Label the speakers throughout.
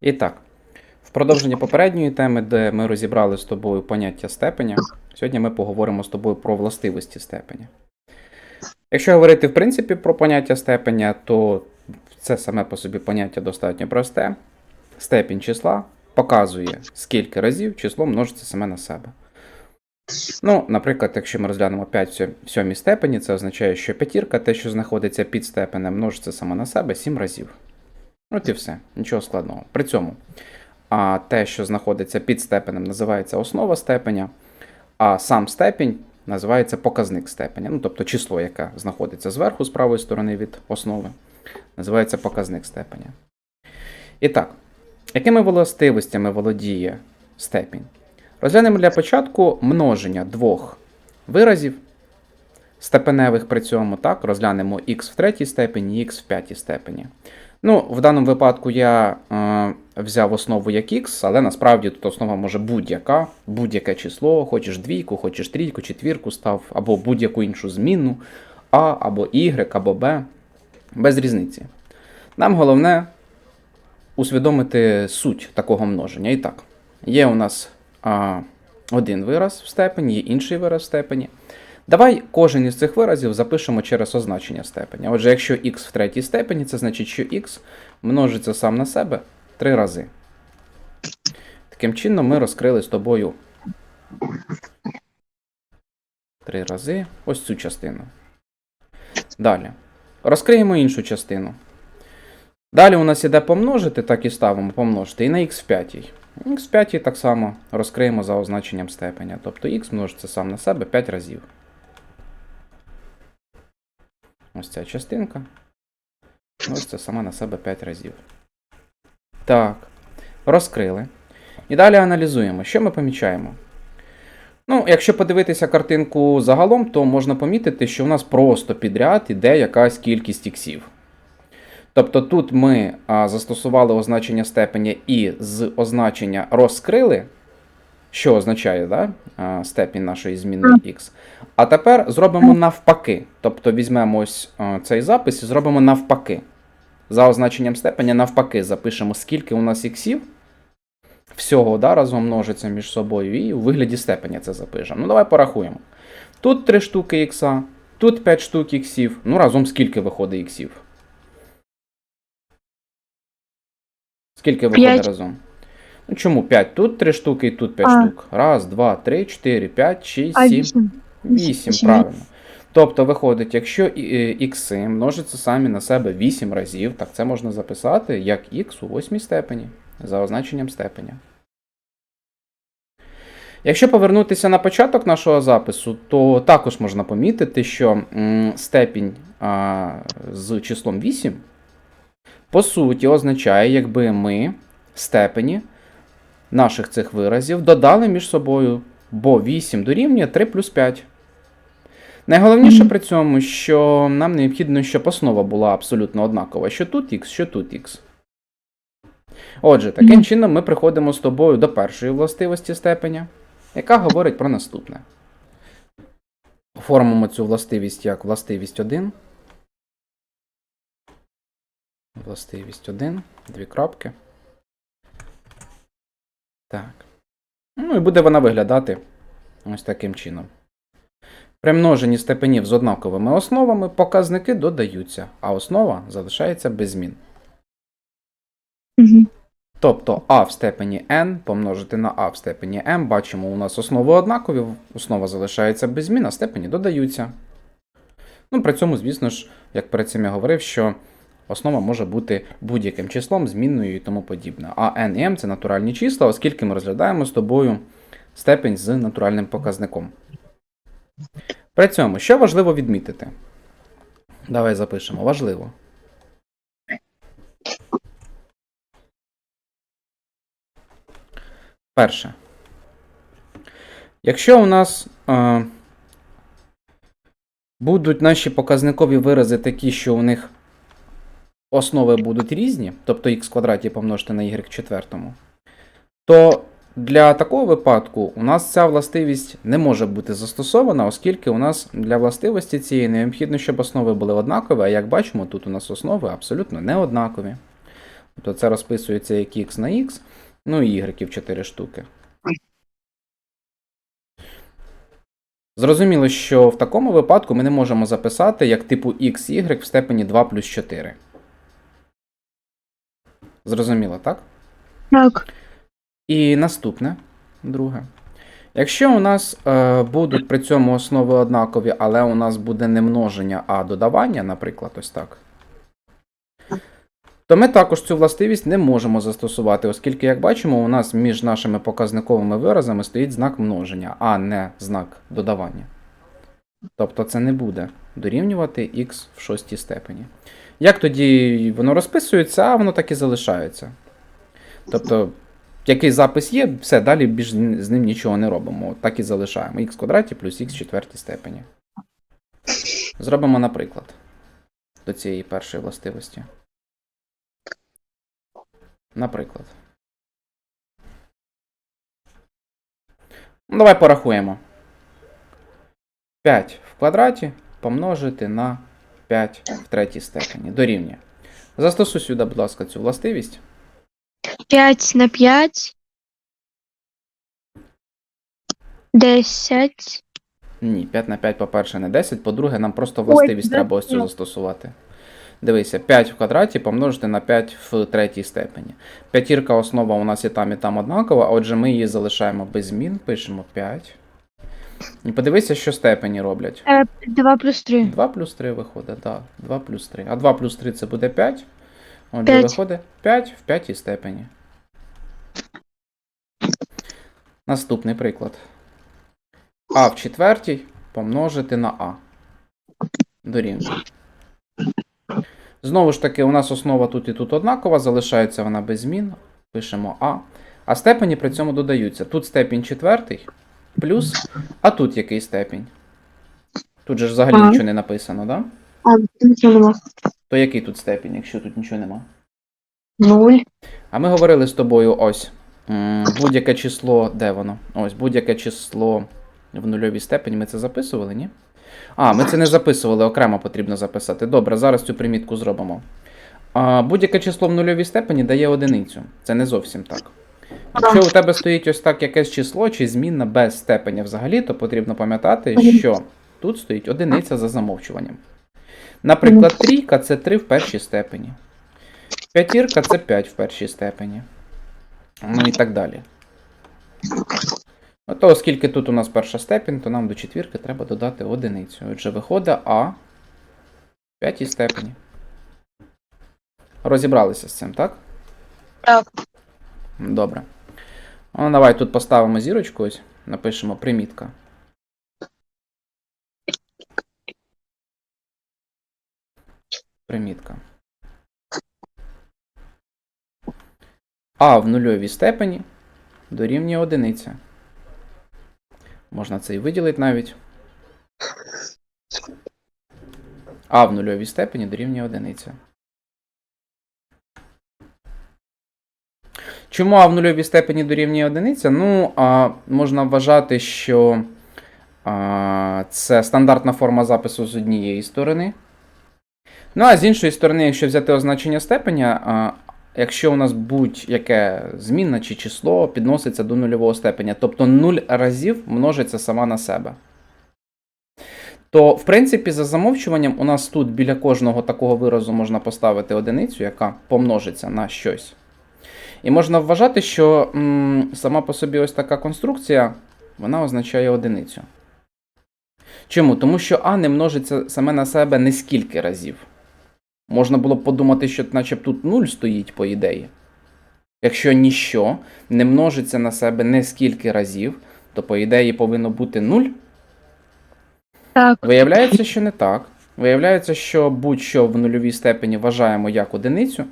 Speaker 1: І так, в продовженні попередньої теми, де ми розібрали з тобою поняття степеня, сьогодні ми поговоримо з тобою про властивості степеня. Якщо говорити в принципі про поняття степеня, то це саме по собі поняття достатньо просте. Степінь числа показує, скільки разів число множиться саме на себе. Ну, наприклад, якщо ми розглянемо 5 в сьомій степені, це означає, що п'ятірка, те, що знаходиться під степенем, множиться саме на себе 7 разів. От і все, нічого складного. При цьому а те, що знаходиться під степенем, називається основа степеня, а сам степінь називається показник степеня. Ну, тобто число, яке знаходиться зверху, з правої сторони від основи, називається показник степеня. І так, якими властивостями володіє степінь? Розглянемо для початку множення двох виразів степеневих при цьому, так, розглянемо x в третій степені, x в п'ятій степені. Ну, в даному випадку я е, взяв основу як x, але насправді тут основа може будь-яка, будь-яке число, хочеш двійку, хочеш трійку, четвірку став, або будь-яку іншу змінну, a, або y, або b, без різниці. Нам головне усвідомити суть такого множення. І так, є у нас а, один вираз в степені, є інший вираз в степені. Давай кожен із цих виразів запишемо через означення степеня. Отже, якщо x в третій степені, це значить, що x множиться сам на себе три рази. Таким чином, ми розкрили з тобою три рази ось цю частину. Далі. Розкриємо іншу частину. Далі у нас іде помножити, так і ставимо помножити, і на x в п'ятій. X в п'ятій так само розкриємо за означенням степеня. Тобто x множиться сам на себе 5 разів. Ось ця частинка. Множиться сама на себе 5 разів. Так. Розкрили. І далі аналізуємо, що ми помічаємо. Ну, якщо подивитися картинку загалом, то можна помітити, що в нас просто підряд іде якась кількість іксів. Тобто тут ми а, застосували означення степеня і з означення розкрили, що означає да, степінь нашої змінної x. А тепер зробимо навпаки. Тобто візьмемо ось цей запис і зробимо навпаки. За означенням степеня навпаки запишемо, скільки у нас іксів всього да, разом множиться між собою, і у вигляді степеня це запишемо. Ну, давай порахуємо. Тут 3 штуки ікса, тут 5 штук іксів. Ну, разом скільки виходить іксів? Скільки виходить
Speaker 2: П'ять.
Speaker 1: разом? Ну чому 5? Тут 3 штуки і тут 5
Speaker 2: А.
Speaker 1: штук. Раз, два, три, чотири, п'ять, шість,
Speaker 2: А,
Speaker 1: сім.
Speaker 2: вісім.
Speaker 1: 8,
Speaker 2: Вісім.
Speaker 1: правильно. Тобто виходить, якщо і- е, ікси множаться самі на себе 8 разів, так це можна записати як х у восьмій степені за означенням степеня. Якщо повернутися на початок нашого запису, то також можна помітити, що м, степінь а, з числом 8 по суті означає, якби ми степені наших цих виразів додали між собою, бо 8 дорівнює 3 плюс 5. Найголовніше при цьому, що нам необхідно, щоб основа була абсолютно однакова, що тут х, що тут х. Отже, таким чином ми приходимо з тобою до першої властивості степеня, яка говорить про наступне. Оформимо цю властивість як властивість 1. Властивість 1, дві крапки. Так. Ну і буде вона виглядати ось таким чином. При множенні степенів з однаковими основами показники додаються, а основа залишається без змін.
Speaker 2: Мгм.
Speaker 1: Тобто а в степені n помножити на а в степені m, бачимо, у нас основи однакові, основа залишається без змін, а степені додаються. Ну, при цьому, звісно ж, як перед цим я говорив, що основа може бути будь-яким числом, змінною і тому подібне. А n і m це натуральні числа, оскільки ми розглядаємо з тобою степень з натуральним показником. При цьому, що важливо відмітити? Давай запишемо. Важливо. Перше. Якщо у нас е, будуть наші показникові вирази такі, що у них основи будуть різні, тобто х квадраті помножити на y четвертому, то для такого випадку у нас ця властивість не може бути застосована, оскільки у нас для властивості цієї необхідно, щоб основи були однакові, а як бачимо, тут у нас основи абсолютно не однакові. Тобто це розписується як х на х, ну і y 4 штуки. Зрозуміло, що в такому випадку ми не можемо записати як типу x, y в степені 2 плюс 4. Зрозуміло, так?
Speaker 2: Так.
Speaker 1: І наступне, друге. Якщо у нас е, будуть при цьому основи однакові, але у нас буде не множення, а додавання, наприклад, ось так, то ми також цю властивість не можемо застосувати, оскільки, як бачимо, у нас між нашими показниковими виразами стоїть знак множення, а не знак додавання. Тобто це не буде дорівнювати х в шостій степені. Як тоді воно розписується, а воно так і залишається. Тобто, який запис є, все, далі більш з ним нічого не робимо. Так і залишаємо. х квадраті плюс х четвертій степені. Зробимо наприклад до цієї першої властивості. Наприклад. Ну, давай порахуємо. 5 в квадраті помножити на 5 в третій степені. Дорівнює. Застосуй сюди, будь ласка, цю властивість.
Speaker 2: 5 на 5. 10.
Speaker 1: Ні, 5 на 5, по-перше, не 10. По-друге, нам просто властивість
Speaker 2: да,
Speaker 1: треба ось цю застосувати. Дивися, 5 в квадраті помножити на 5 в третій степені. П'ятірка основа у нас і там, і там однакова, отже, ми її залишаємо без змін, пишемо 5. І подивися, що степені роблять.
Speaker 2: 2 плюс 3.
Speaker 1: 2 плюс 3 виходить, так. 2 плюс 3. А 2 плюс 3 це буде 5. Отже,
Speaker 2: П'ять.
Speaker 1: виходить 5 в п'ятій степені. Наступний приклад. А в четвертій помножити на А. Дорівнює. Знову ж таки, у нас основа тут і тут однакова, залишається вона без змін. Пишемо А. А степені при цьому додаються. Тут степінь четвертий, плюс, а тут який степінь? Тут же ж взагалі
Speaker 2: А.
Speaker 1: нічого не написано, да?
Speaker 2: А, нічого нема.
Speaker 1: То який тут степінь, якщо тут нічого нема?
Speaker 2: 0.
Speaker 1: А ми говорили з тобою ось. м, Будь-яке число, де воно? Ось, будь-яке число в нульовій степені. Ми це записували, ні? А, ми це не записували, окремо потрібно записати. Добре, зараз цю примітку зробимо. А, будь-яке число в нульовій степені дає одиницю. Це не зовсім так. Якщо у тебе стоїть ось так якесь число чи змінна без степеня взагалі, то потрібно пам'ятати, що тут стоїть одиниця за замовчуванням. Наприклад, трійка це 3 в першій степені. П'ятірка це 5 в першій степені. Ну і так далі. Ото, оскільки тут у нас перша степень, то нам до четвірки треба додати одиницю. Отже, виходить А в п'ятій степені. Розібралися з цим, так?
Speaker 2: Так.
Speaker 1: Добре. Ну, давай тут поставимо зірочку ось, напишемо примітка. Примітка. А в нульовій степені дорівнює одиниця. Можна це і виділити навіть. А в нульовій степені дорівнює одиниця. Чому А в нульовій степені дорівнює одиниця? Ну, а, можна вважати, що а, це стандартна форма запису з однієї сторони. Ну, а з іншої сторони, якщо взяти означення степеня, а, якщо у нас будь-яке змінна чи число підноситься до нульового степеня, тобто 0 разів множиться сама на себе. То, в принципі, за замовчуванням, у нас тут біля кожного такого виразу можна поставити одиницю, яка помножиться на щось. І можна вважати, що м, сама по собі ось така конструкція, вона означає одиницю. Чому? Тому що А не множиться саме на себе не скільки разів. Можна було б подумати, що наче б тут 0 стоїть, по ідеї. Якщо ніщо не множиться на себе не скільки разів, то по ідеї повинно бути 0.
Speaker 2: Так.
Speaker 1: Виявляється, що не так. Виявляється, що будь-що в нульовій степені вважаємо як одиницю.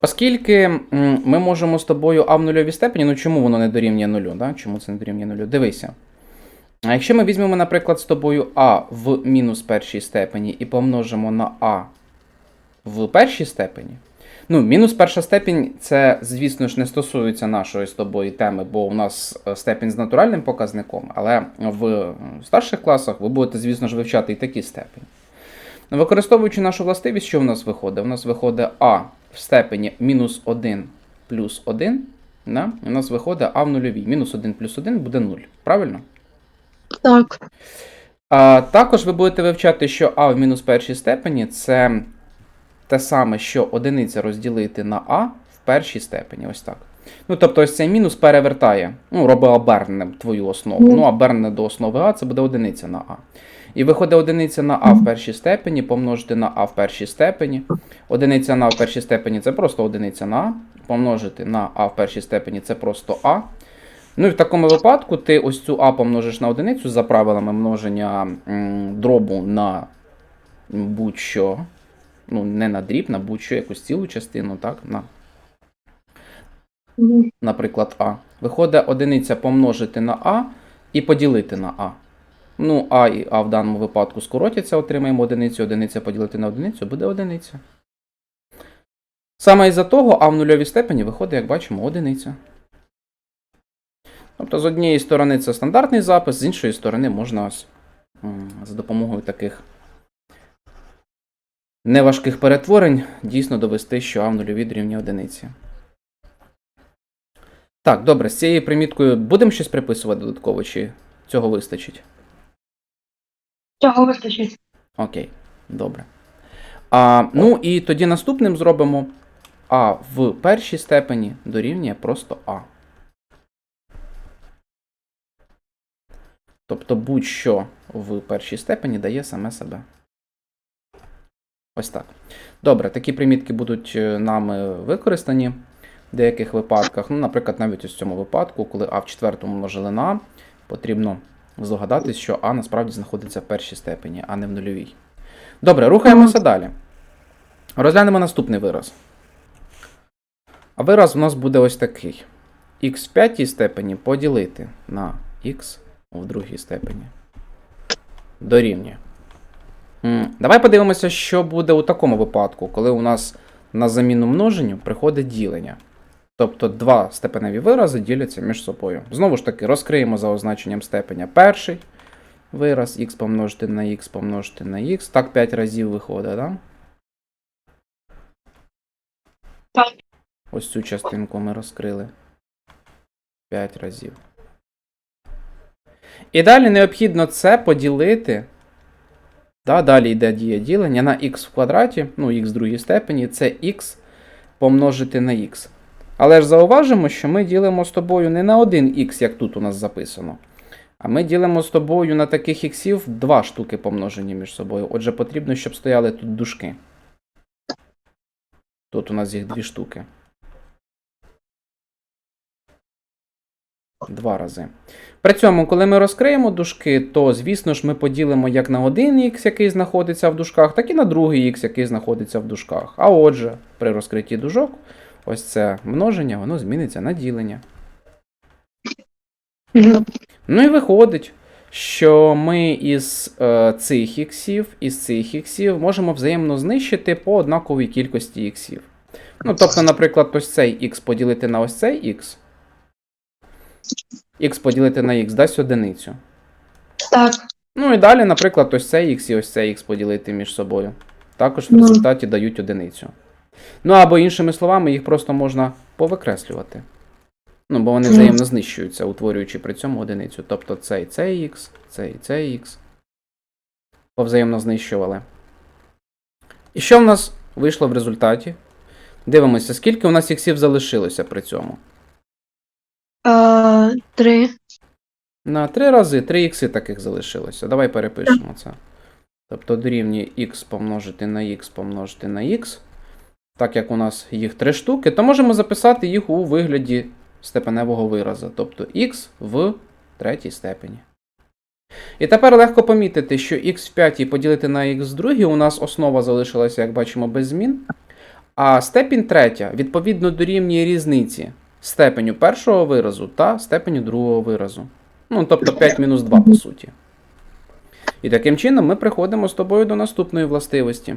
Speaker 1: Оскільки ми можемо з тобою А в нульовій степені, ну чому воно не дорівнює нулю? Да? Чому це не дорівнює нулю? Дивися. А якщо ми візьмемо, наприклад, з тобою А в мінус першій степені і помножимо на А в першій степені. Ну, мінус перша степень, це, звісно ж, не стосується нашої з тобою теми, бо у нас е, степень з натуральним показником, але в старших класах ви будете, звісно ж, вивчати і такі степені. Ну, Використовуючи нашу властивість, що в нас виходить? У нас виходить а в степені мінус 1 плюс 1. Да? У нас виходить а в нульовій. Мінус 1 плюс 1 буде 0. Правильно?
Speaker 2: Так.
Speaker 1: А також ви будете вивчати, що а в мінус першій степені це те саме, що одиниця розділити на а в першій степені. Ось так. Ну, тобто, ось цей мінус перевертає, ну, робить оберненим твою основу.
Speaker 2: Мгм.
Speaker 1: Ну, обернене до основи а, це буде одиниця на а. І виходить одиниця на а в першій степені помножити на а в першій степені. Одиниця на а в першій степені це просто одиниця на а. Помножити на а в першій степені це просто а. Ну і в такому випадку ти ось цю а помножиш на одиницю за правилами множення дробу на будь-що. Ну, не на дріб, на будь-що якусь цілу частину, так? На, наприклад, а. Виходить одиниця помножити на а і поділити на а. Ну, а і а в даному випадку скоротяться, отримаємо одиницю, одиниця поділити на одиницю, буде одиниця. Саме із-за того а в нульовій степені виходить, як бачимо, одиниця. Тобто, з однієї сторони це стандартний запис, з іншої сторони можна за допомогою таких неважких перетворень дійсно довести, що а в нульовій дорівнює одиниці. Так, добре, з цією приміткою будемо щось приписувати додатково, чи цього вистачить?
Speaker 2: Цього вистачить.
Speaker 1: Окей, добре. А, ну і тоді наступним зробимо А в першій степені дорівнює просто А. Тобто будь-що в першій степені дає саме себе. Ось так. Добре, такі примітки будуть е, нами використані в деяких випадках. Ну, наприклад, навіть в цьому випадку, коли А в четвертому множили на потрібно здогадатись, що А насправді знаходиться в першій степені, а не в нульовій. Добре, рухаємося далі. Розглянемо наступний вираз. А вираз у нас буде ось такий: х в п'ятій степені поділити на х в другій степені. Дорівнює. Давай подивимося, що буде у такому випадку, коли у нас на заміну множенню приходить ділення. Тобто два степеневі вирази діляться між собою. Знову ж таки, розкриємо за означенням степеня перший вираз, х помножити на х помножити на х. Так 5 разів виходить. Да?
Speaker 2: Так.
Speaker 1: Ось цю частинку ми розкрили 5 разів. І далі необхідно це поділити. Да, далі йде дія ділення на х в квадраті, ну, х в другій степені, це х помножити на х. Але ж зауважимо, що ми ділимо з тобою не на один х, як тут у нас записано. А ми ділимо з тобою на таких іксів два штуки помножені між собою. Отже, потрібно, щоб стояли тут дужки. Тут у нас їх дві штуки. Два рази. При цьому, коли ми розкриємо дужки, то, звісно ж, ми поділимо як на один х, який знаходиться в дужках, так і на другий х, який знаходиться в дужках. А отже, при розкритті дужок, ось це множення, воно зміниться на ділення. Ну і виходить, що ми із е, цих іксів, із цих іксів можемо взаємно знищити по однаковій кількості іксів. Ну, тобто, наприклад, ось цей х поділити на ось цей х. Х поділити на х дасть одиницю.
Speaker 2: Так.
Speaker 1: Ну і далі, наприклад, ось цей х і ось цей х поділити між собою. Також в
Speaker 2: Ну.
Speaker 1: результаті дають одиницю. Ну або іншими словами, їх просто можна повикреслювати. Ну, бо вони взаємно знищуються, утворюючи при цьому одиницю. Тобто цей цей х, цей цей х. Повзаємно знищували. І що в нас вийшло в результаті? Дивимося, скільки у нас іксів залишилося при цьому.
Speaker 2: Е, Три.
Speaker 1: На три рази три ікси таких залишилося. Давай перепишемо це. Тобто дорівнює х помножити на х помножити на х. Так як у нас їх три штуки, то можемо записати їх у вигляді степеневого виразу. Тобто х в третій степені. І тепер легко помітити, що х в п'ятій поділити на х в другій у нас основа залишилася, як бачимо, без змін. А степінь третя відповідно дорівнює різниці степеню першого виразу та степеню другого виразу. Ну, тобто 5 мінус 2, по суті. І таким чином ми приходимо з тобою до наступної властивості.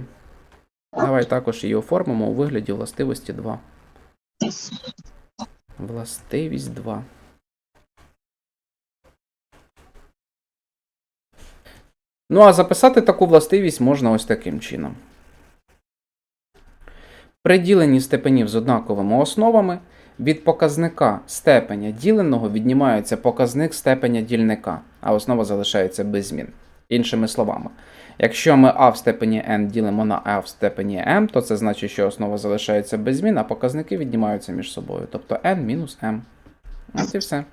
Speaker 1: Давай також її оформимо у вигляді властивості 2. Властивість 2. Ну, а записати таку властивість можна ось таким чином. При діленні степенів з однаковими основами від показника степеня діленого віднімається показник степеня дільника, а основа залишається без змін. Іншими словами, якщо ми а в степені n ділимо на а в степені m, то це значить, що основа залишається без змін, а показники віднімаються між собою. Тобто n мінус m. От і все.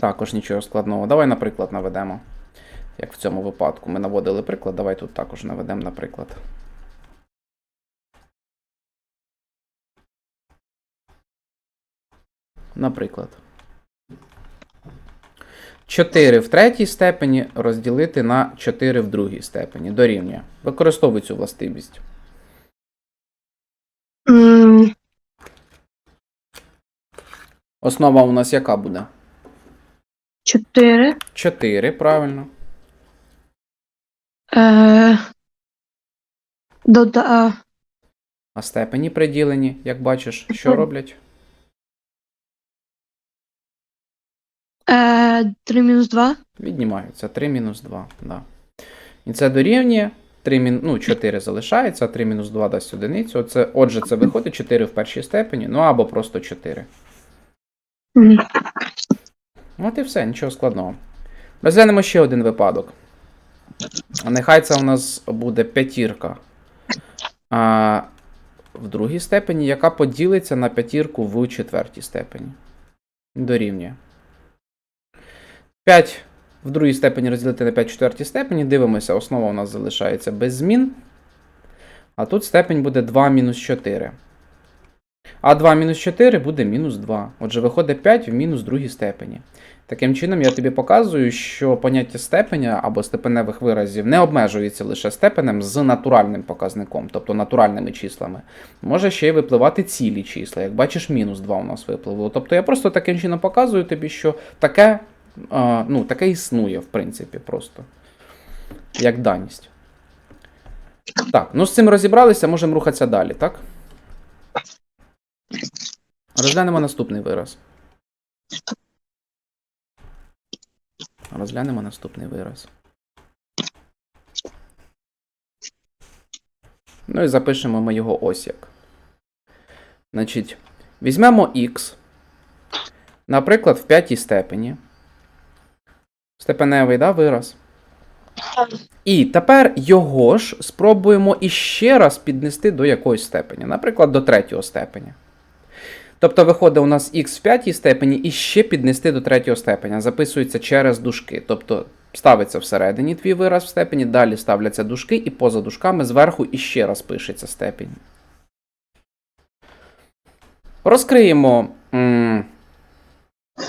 Speaker 1: Також нічого складного. Давай, наприклад, наведемо. Як в цьому випадку ми наводили приклад, давай тут також наведемо, наприклад. Наприклад. 4 в третій степені розділити на 4 в другій степені. Дорівнює. Використовуй цю властивість. Основа у нас яка буде?
Speaker 2: 4.
Speaker 1: 4, правильно.
Speaker 2: Е, дода...
Speaker 1: А степені приділені, як бачиш, що роблять?
Speaker 2: 3 мінус 2.
Speaker 1: Віднімаються 3 мінус 2. Да. І це дорівнює 3 мін... ну, 4 залишається, 3 мінус 2 дасть одиницю. Оце, отже, це виходить 4 в першій степені, ну або просто 4.
Speaker 2: Мгм.
Speaker 1: От і все, нічого складного. Розглянемо ще один випадок. А Нехай це у нас буде п'ятірка. А, в другій степені, яка поділиться на п'ятірку в четвертій степені. Дорівнює. 5 в другій степені розділити на 5 в четвертій степені. Дивимося, основа у нас залишається без змін. А тут степень буде 2 мінус 4. А 2 мінус 4 буде мінус 2. Отже, виходить 5 в мінус другій степені. Таким чином, я тобі показую, що поняття степеня або степеневих виразів не обмежується лише степенем з натуральним показником, тобто натуральними числами. Може ще й випливати цілі числа. Як бачиш, мінус 2 у нас випливло. Тобто я просто таким чином показую тобі, що таке, е, ну, таке існує, в принципі, просто. Як даність. Так, ну з цим розібралися, можемо рухатися далі, так? Розглянемо наступний вираз. Розглянемо наступний вираз. Ну і запишемо ми його ось як. Значить, візьмемо x, наприклад, в п'ятій степені. Степеневий да, вираз. І тепер його ж спробуємо іще раз піднести до якоїсь степені, наприклад, до третього степеня. Тобто виходить у нас х в п'ятій степені і ще піднести до третього степеня. Записується через дужки. Тобто ставиться всередині твій вираз в степені, далі ставляться дужки, і поза дужками зверху іще раз пишеться степень. Розкриємо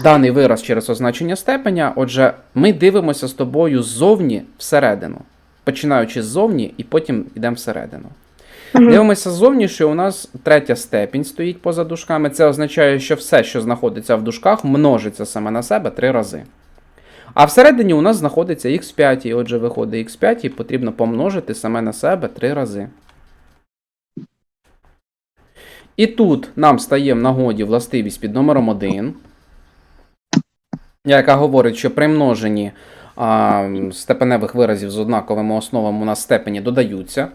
Speaker 1: даний вираз через означення степеня. Отже, ми дивимося з тобою ззовні всередину. Починаючи ззовні і потім йдемо всередину.
Speaker 2: Мгм.
Speaker 1: Дивимося ззовні, що у нас третя степінь стоїть поза дужками. Це означає, що все, що знаходиться в дужках, множиться саме на себе три рази. А всередині у нас знаходиться х5, отже, виходить х5, і потрібно помножити саме на себе три рази. І тут нам стає в нагоді властивість під номером 1, яка говорить, що при множенні а, степеневих виразів з однаковими основами у нас степені додаються.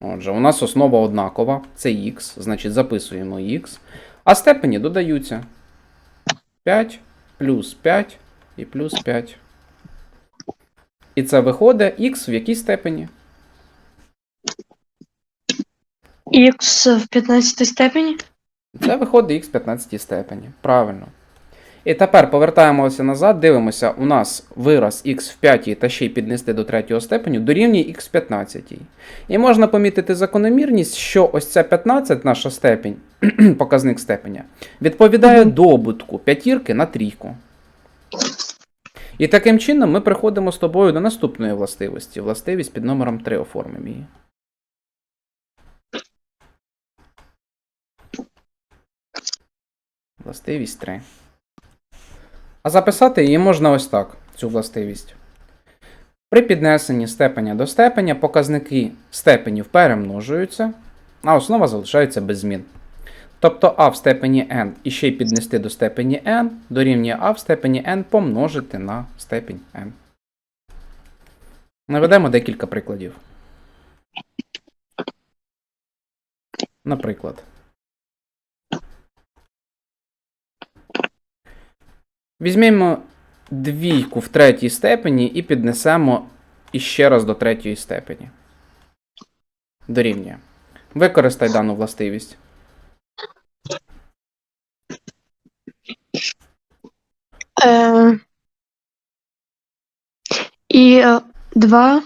Speaker 1: Отже, у нас основа однакова, це х, значить записуємо х, а степені додаються 5 плюс 5 і плюс 5. І це виходить х в якій степені?
Speaker 2: Х в 15 степені.
Speaker 1: Це виходить х в 15 степені. Правильно. І тепер повертаємося назад, дивимося, у нас вираз х в 5 та ще й піднести до третього степеню дорівнює х в 15. І можна помітити закономірність, що ось ця 15, наша степень, показник степеня, відповідає добутку п'ятірки на трійку. І таким чином ми приходимо з тобою до наступної властивості. Властивість під номером 3 оформимо її. Властивість 3. А записати її можна ось так, цю властивість. При піднесенні степеня до степеня показники степенів перемножуються, а основа залишається без змін. Тобто а в степені n і ще й піднести до степені n дорівнює а в степені n помножити на степень n. Наведемо декілька прикладів. Наприклад. Візьмемо двійку в третій степені і піднесемо іще раз до третьої степені. Дорівнює. Використай дану властивість.
Speaker 2: Е, і е, 2,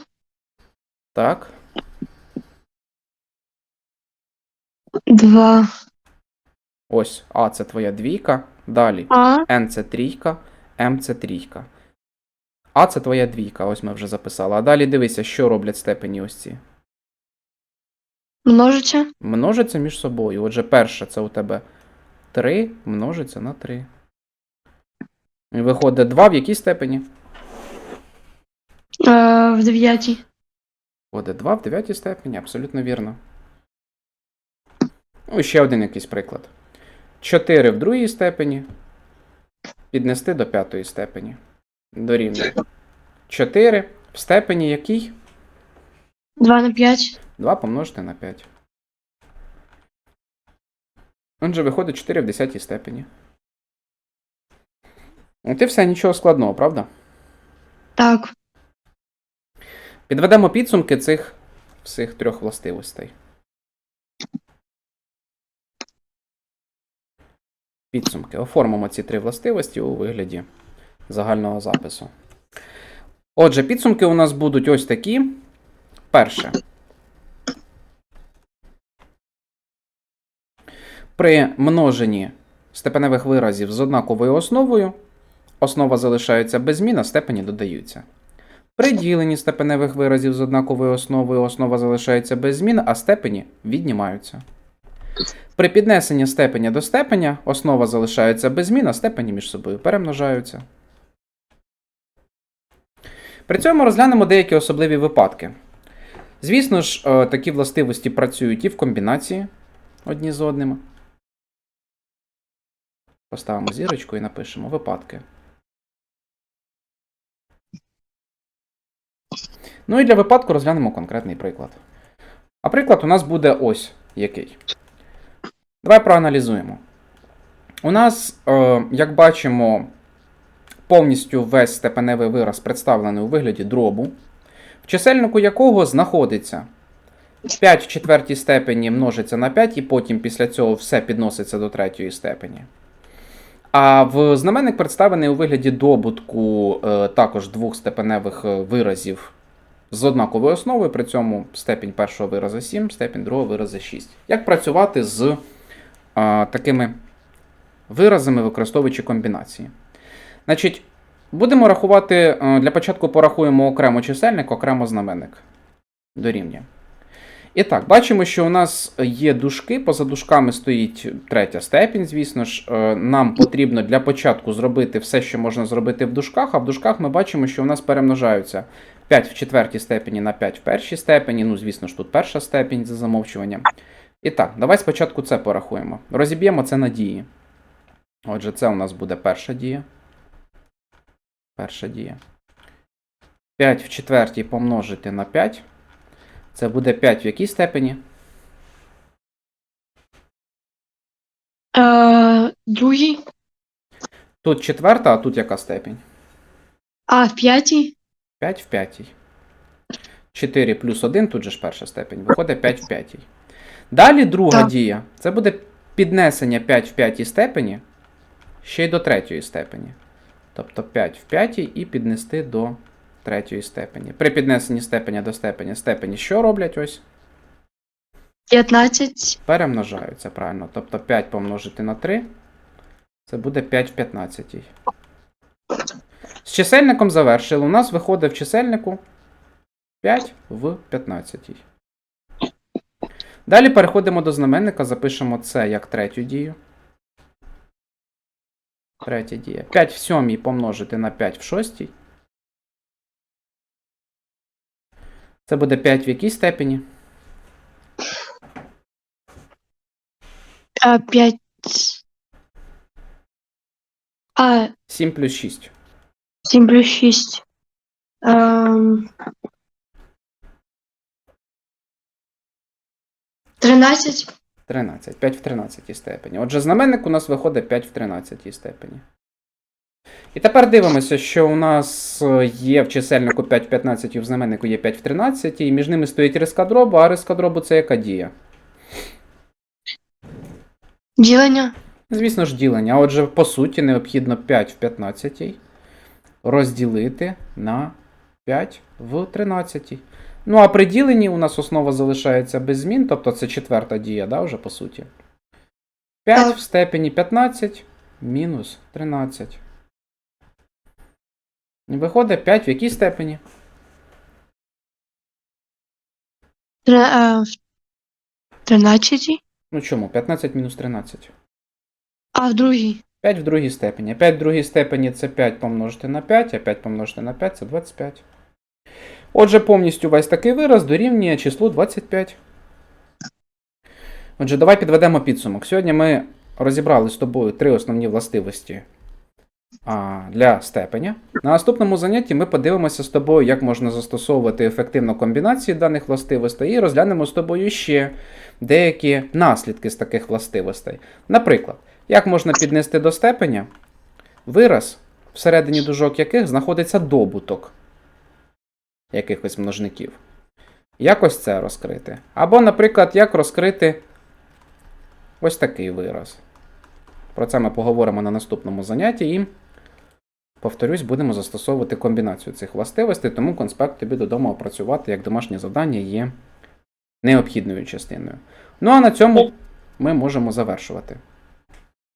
Speaker 1: Так.
Speaker 2: 2,
Speaker 1: Ось А це твоя двійка. Далі
Speaker 2: А,
Speaker 1: N це трійка, М це трійка. А це твоя двійка, ось ми вже записали. А далі дивися, що роблять степені ось ці.
Speaker 2: множиться.
Speaker 1: Множаться між собою. Отже, перше це у тебе 3 множиться на 3. І виходить 2 в якій степені?
Speaker 2: Е, в 9.
Speaker 1: Виходить 2 в 9 степені, абсолютно вірно. Ну, і ще один якийсь приклад. 4 в другій степені. Піднести до п'ятої степені. Дорівнює. 4 в степені якій?
Speaker 2: 2 на 5.
Speaker 1: 2 помножити на 5. Отже, виходить 4 в 10 степені. От і все, нічого складного, правда?
Speaker 2: Так.
Speaker 1: Підведемо підсумки цих всіх трьох властивостей. Підсумки. Оформимо ці три властивості у вигляді загального запису. Отже, підсумки у нас будуть ось такі. Перше. При множенні степеневих виразів з однаковою основою основа залишається без змін, а степені додаються. При діленні степеневих виразів з однаковою основою основа залишається без змін, а степені віднімаються. При піднесенні степеня до степеня основа залишається без змін, а степені між собою перемножаються. При цьому розглянемо деякі особливі випадки. Звісно ж, е, такі властивості працюють і в комбінації одні з одними. Поставимо зірочку і напишемо випадки. Ну і для випадку розглянемо конкретний приклад. А приклад у нас буде ось який. Давай проаналізуємо. У нас, е, як бачимо, повністю весь степеневий вираз представлений у вигляді дробу, в чисельнику якого знаходиться 5 в четвертій степені множиться на 5, і потім після цього все підноситься до третьої степені. А в знаменник представлений у вигляді добутку е, також двох степеневих е, виразів з однаковою основою, при цьому степінь першого виразу 7, степінь другого виразу 6. Як працювати з такими виразами, використовуючи комбінації? Значить, будемо рахувати, е, для початку порахуємо окремо чисельник, окремо знаменник. Дорівнює. І так, бачимо, що у нас є дужки, поза дужками стоїть третя степінь, звісно ж. Е, Нам потрібно для початку зробити все, що можна зробити в дужках, а в дужках ми бачимо, що у нас перемножаються 5 в четвертій степені на 5 в першій степені. Ну, звісно ж, тут перша степінь за замовчуванням. І так, давай спочатку це порахуємо. Розіб'ємо це на дії. Отже, це у нас буде перша дія. Перша дія. 5 в четвертій помножити на 5. Це буде 5 в якій степені?
Speaker 2: Е, другий.
Speaker 1: Тут четверта, а тут яка степінь?
Speaker 2: А в п'ятій.
Speaker 1: 5 в п'ятій. 4 плюс 1, тут же ж перша степень. Виходить 5 в п'ятій. Далі друга
Speaker 2: Так.
Speaker 1: дія. Це буде піднесення 5 в п'ятій степені ще й до третьої степені. Тобто 5 в п'ятій і піднести до третьої степені. При піднесенні степеня до степені степені що роблять ось?
Speaker 2: 15.
Speaker 1: Перемножаються, правильно. Тобто 5 помножити на 3. Це буде 5 в 15. З чисельником завершили. У нас виходить в чисельнику 5 в 15. Далі переходимо до знаменника, запишемо це як третю дію. Третя дія. 5 в 7 помножити на 5 в 6. Це буде 5 в якій степені?
Speaker 2: 5. А
Speaker 1: 7 плюс 6.
Speaker 2: 7 плюс 6. 13.
Speaker 1: 13. 5 в 13 степені. Отже, знаменник у нас виходить 5 в 13 степені. І тепер дивимося, що у нас е, є в чисельнику 5 в 15 і в знаменнику є 5 в 13, і між ними стоїть риска дробу, а риска дробу це яка дія?
Speaker 2: Ділення.
Speaker 1: Звісно ж, ділення. А Отже, по суті, необхідно 5 в 15 розділити на 5 в 13. Ну, а при діленні у нас основа залишається без змін, тобто це четверта дія, да, вже по суті. 5
Speaker 2: Так.
Speaker 1: в степені 15 мінус 13. І Виходить 5 в якій степені?
Speaker 2: Е, в 13.
Speaker 1: Ну чому? 15 мінус 13.
Speaker 2: А в другій.
Speaker 1: 5 в другій степені. 5 в другій степені це 5 помножити на 5, а 5 помножити на 5 це 25. Отже, повністю весь такий вираз дорівнює числу 25. Отже, давай підведемо підсумок. Сьогодні ми розібрали з тобою три основні властивості для степеня. На наступному занятті ми подивимося з тобою, як можна застосовувати ефективно комбінації даних властивостей, і розглянемо з тобою ще деякі наслідки з таких властивостей. Наприклад, як можна піднести до степеня вираз, всередині дужок яких знаходиться добуток якихось множників. Якось це розкрити. Або, наприклад, як розкрити ось такий вираз. Про це ми поговоримо на наступному занятті і, повторюсь, будемо застосовувати комбінацію цих властивостей, тому конспект тобі додому опрацювати як домашнє завдання є необхідною частиною. Ну а на цьому ми можемо завершувати.